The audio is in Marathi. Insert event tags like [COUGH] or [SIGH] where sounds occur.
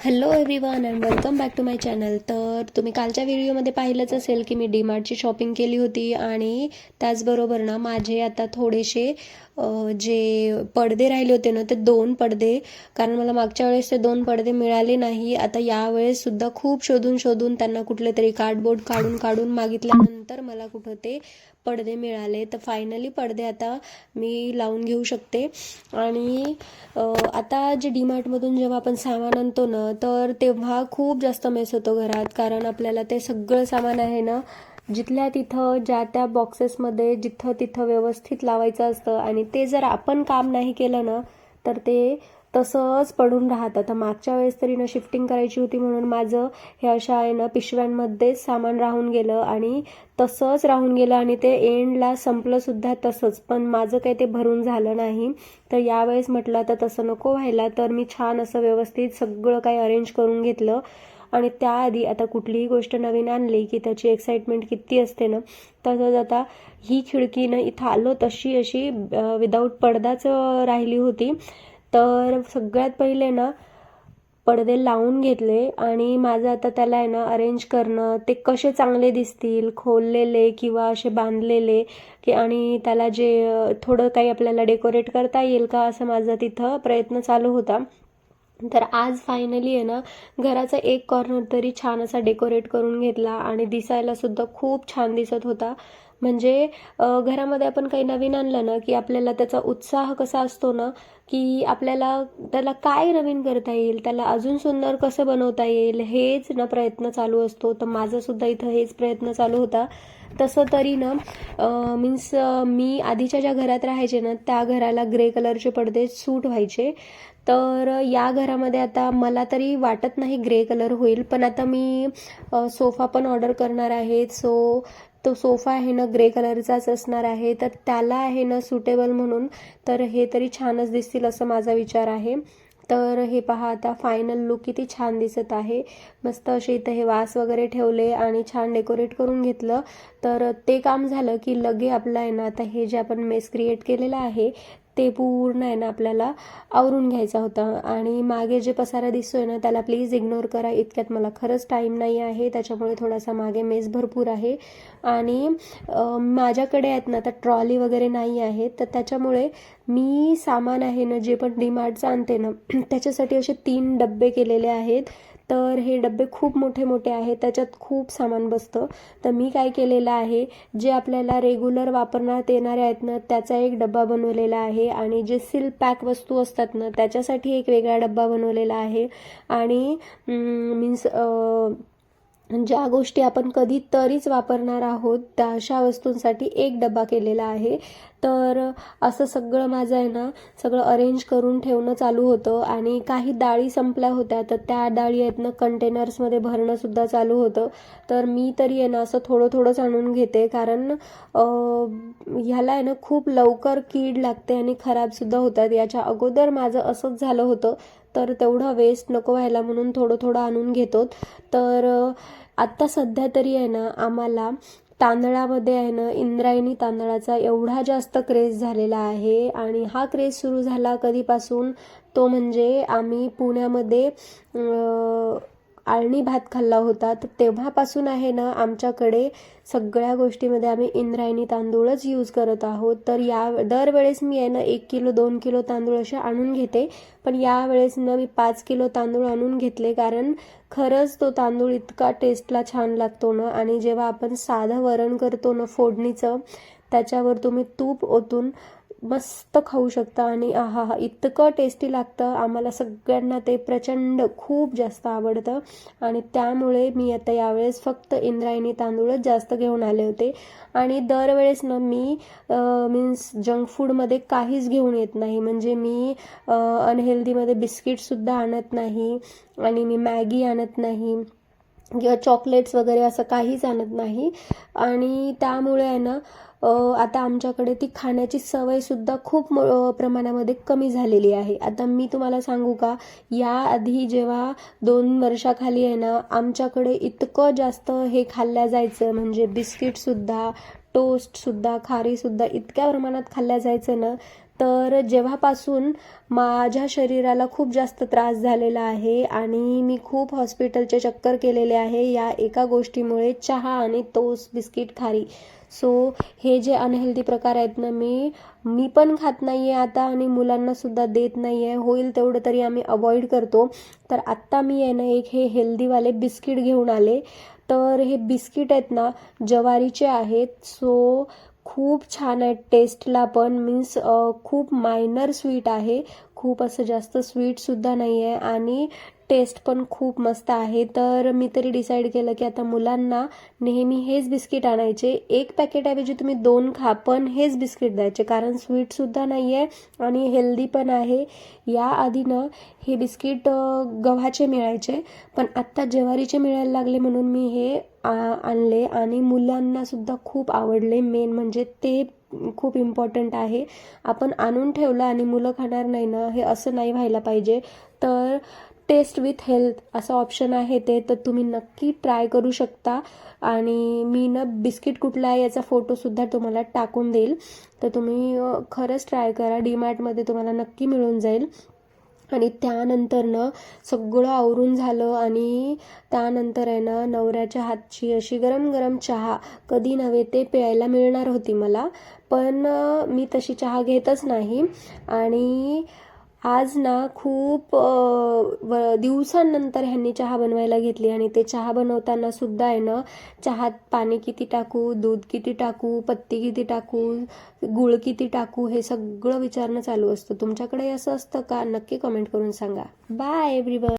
Hello everyone and welcome back to my channel तर तुम्ही कालच्या व्हिडिओमध्ये पाहिलंच असेल की मी डीमार्टची शॉपिंग केली होती आणि त्याचबरोबर ना माझे आता थोडेसे जे पडदे राहिले होते ना ते दोन पडदे कारण मला मागच्या वेळेस ते दोन पडदे मिळाले नाही. आता यावेळेस सुद्धा खूप शोधून शोधून त्यांना कुठले तरी कार्डबोर्ड काढून काढून मागितल्यानंतर मला कुठं ते पडदे मिळाले तर फायनली पडदे आता मी लावून घेऊ शकते. आणि आता जे डीमार्टमधून जेव्हा आपण सामान आणतो ना तर तेव्हा खूप जास्त मेस होतो घरात. कारण आपल्याला ते सगळं सामान आहे ना जिथल्या तिथं ज्या त्या बॉक्सेसमध्ये जिथं तिथं व्यवस्थित लावायचं असतं. आणि ते जर आपण काम नाही केलं ना तर ते तसंच पडून राहतं. तर मागच्या वेळेस तरी ना शिफ्टिंग करायची होती म्हणून माझं हे अशा आहे ना पिशव्यांमध्येच सामान राहून गेलं आणि तसंच राहून गेलं आणि ते एंडला संपलं सुद्धा तसंच. पण माझं काही ते भरून झालं नाही. तर यावेळेस म्हटलं तर तसं नको व्हायला. तर मी छान असं व्यवस्थित सगळं काही अरेंज करून घेतलं. आणि त्याआधी आता कुठलीही गोष्ट नवीन आणली की त्याची एक्साइटमेंट किती असते ना तसंच आता ही खिडकी ना इथं आलो तशी अशी विदाऊट पडदाच राहिली होती. तर सगळ्यात पहिले ना पडदे लावून घेतले आणि माझं आता त्याला आहे ना अरेंज करणं ते कसे चांगले दिसतील खोललेले किंवा असे बांधलेले की आणि त्याला जे थोडं काही आपल्याला डेकोरेट करता येईल का असं माझा तिथं प्रयत्न चालू होता. तर आज फायनली आहे ना घराचा एक कॉर्नर तरी छान असा डेकोरेट करून घेतला आणि दिसायला सुद्धा खूप छान दिसत होता. म्हणजे घरामध्ये आपण काही नवीन आणलं ना की आपल्याला त्याचा उत्साह कसा असतो ना की आपल्याला त्याला काय नवीन करता येईल त्याला अजून सुंदर कसं बनवता येईल हेच ना प्रयत्न चालू असतो. तर माझा सुद्धा इथं हेच प्रयत्न चालू होता. तसं तरी ना मीन्स मी आधीच्या ज्या घरात राहायचे ना त्या घराला ग्रे कलरचे पडदे सूट व्हायचे. तर या घरामध्ये आता मला तरी वाटत नाही ग्रे कलर होईल पण आता मी सोफा पण ऑर्डर करणार आहे. सो तो सोफा आहे ना ग्रे कलरचाच असणार आहे. तर त्याला आहे ना सुटेबल म्हणून. तर हे तरी छानच दिसतील असं माझा विचार आहे. तर हे पहा आता फायनल लुक किती छान दिसत आहे. मस्त असे इथं हे वास वगैरे ठेवले आणि छान डेकोरेट करून घेतलं. तर ते काम झालं की लगे आपलं आहे ना आता हे जे आपण मेस क्रिएट केलेलं आहे ते पूर्ण आहे ना आपल्याला आवरून घ्यायचा होता. आणि मागे जे पसारा दिसतोय ना त्याला प्लीज इग्नोर करा. इतक्यात मला खरंच टाईम नाही आहे. त्याच्यामुळे थोडासा मागे मेस भरपूर आहे. आणि माझ्याकडे आहेत ना आता ट्रॉली वगैरे नाही आहे तर त्याच्यामुळे मी सामान आहे ना जे पण डीमार्टचं आणते ना [CLEARS THROAT] त्याच्यासाठी असे तीन डब्बे केलेले आहेत. तर हे डब्बे खूप मोठे मोठे आहेत त्याच्यात खूप सामान बसतं. तर मी काय केलेलं आहे जे आपल्याला रेग्युलर वापरण्यात येणारे आहेत ना त्याचा एक डब्बा बनवलेला आहे. आणि जे सील पॅक वस्तू असतात ना त्याच्यासाठी एक वेगळा डब्बा बनवलेला आहे. आणि मीन्स ज्या गोष्टी आपण कधीतरीच वापरणार आहोत त्या अशा वस्तूंसाठी एक डबा केलेला आहे. तर असं सगळं माझं आहे ना सगळं अरेंज करून ठेवणं चालू होतं आणि काही डाळी संपल्या होत्या तर त्या डाळी आहेत ना कंटेनर्समध्ये भरणंसुद्धा चालू होतं. तर मी तरी आहे ना असं थोडं थोडंच आणून घेते कारण ह्याला आहे ना खूप लवकर कीड लागते आणि खराबसुद्धा होतात. याच्या अगोदर माझं असंच झालं होतं. तर तेवढं वेस्ट नको व्हायला म्हणून थोडं थोडं आणून घेतो. तर आत्ता सध्या तरी आहे ना आम्हाला तांदळामध्ये आहे ना इंद्रायणी तांदळाचा एवढा जास्त क्रेज झालेला आहे आणि हा क्रेज सुरू झाला कधीपासून? तो म्हणजे आम्ही पुण्यामध्ये आळणी भात खाल्ला होता. तर तेव्हापासून आहे ना आमच्याकडे सगळ्या गोष्टीमध्ये आम्ही इंद्रायणी तांदूळच यूज करत आहोत. तर या दरवेळेस मी आहे ना एक किलो दोन किलो तांदूळ असे आणून घेते. पण यावेळेस ना मी पाच किलो तांदूळ आणून घेतले. कारण खरंच तो तांदूळ इतका टेस्टला छान लागतो ना. आणि जेव्हा आपण साधं वरण करतो ना फोडणीचं त्याच्यावर तुम्ही तूप ओतून मस्त खाऊ शकता आणि आहा हा इतकं टेस्टी लागतं. आम्हाला सगळ्यांना ते प्रचंड खूप जास्त आवडतं. आणि त्यामुळे मी आता यावेळेस फक्त इंद्रायणी तांदूळच जास्त घेऊन आले होते. आणि दरवेळेस ना मी मीन्स जंक फूडमध्ये काहीच घेऊन येत नाही. म्हणजे मी अनहेल्दीमध्ये बिस्किटसुद्धा आणत नाही. आणि मी मॅगी आणत नाही. किंवा चॉकलेट्स वगैरे असं काहीच आणत नाही. आणि त्यामुळे आहे ना आता आमच्याकडे ती खाण्याची सवयसुद्धा खूप मो- प्रमाणामध्ये कमी झालेली आहे. आता मी तुम्हाला सांगू का याआधी जेव्हा दोन वर्षाखाली आहे ना आमच्याकडे इतकं जास्त हे खाल्ल्या जायचं म्हणजे बिस्किटसुद्धा टोस्टसुद्धा खारीसुद्धा इतक्या प्रमाणात खाल्ल्या जायचं ना तर जेव्हापासून माझ्या शरीराला खूप जास्त त्रास झालेला आहे आणि मी खूप हॉस्पिटलचे चक्कर केलेले आहे या एका गोष्टीमुळे चहा आणि तोस बिस्किट खारी. सो हे जे अनहेल्दी प्रकार आहेत ना मी मी पण खात नाही आहे आता आणि मुलांनासुद्धा देत नाही आहे होईल तेवढं तरी आम्ही अवॉइड करतो. तर आत्ता मी आहे ना एक हे हेल्दीवाले बिस्किट घेऊन आले. तर हे बिस्किट आहेत ना जवारीचे आहेत. सो खूप छान आहेत. टेस्टला पण मीन्स खूप मायनर स्वीट आहे. खूप असं जास्त स्वीटसुद्धा नाही आहे आणि टेस्ट पण खूप मस्त आहे. तर मी तरी डिसाईड केलं की आता मुलांना नेहमी हेच बिस्किट आणायचे. एक पॅकेटऐवजी तुम्ही दोन खा पण हेच बिस्किट द्यायचे. कारण स्वीटसुद्धा नाही आहे आणि हेल्दी पण आहे. याआधी ना हे बिस्किट गव्हाचे मिळायचे. पण आत्ता ज्वारीचे मिळायला लागले म्हणून मी हे आ- आणले आणि मुलांना सुद्धा खूप आवडले. मेन म्हणजे ते खूप इम्पॉर्टंट आहे. आपण आणून ठेवलं आणि मुलं खाणार नाही ना हे असं नाही व्हायला पाहिजे. तर टेस्ट विथ हेल्थ असं ऑप्शन आहे ते तर तुम्ही नक्की ट्राय करू शकता. आणि मी ना बिस्किट कुठला आहे याचा फोटोसुद्धा तुम्हाला टाकून देईल. तर तुम्ही खरंच ट्राय करा. डीमार्टमध्ये तुम्हाला नक्की मिळून जाईल. आणि त्यानंतर ना सगळं आवरून झालं आणि त्यानंतर आहे ना नवऱ्याच्या हातची अशी गरम गरम चहा कधी नव्हे ते प्यायला मिळणार होती मला. पण मी तशी चहा घेतच नाही. आणि आज ना खूप व- दिवसांनंतर ह्यांनी चहा बनवायला घेतली आणि ते चहा बनवताना सुद्धा आहे ना चहात पाणी किती टाकू दूध किती टाकू पत्ती किती टाकू गुळ किती टाकू हे सगळं विचारणं चालू असतं. तुमच्याकडे असं असतं का? नक्की कमेंट करून सांगा. Bye everyone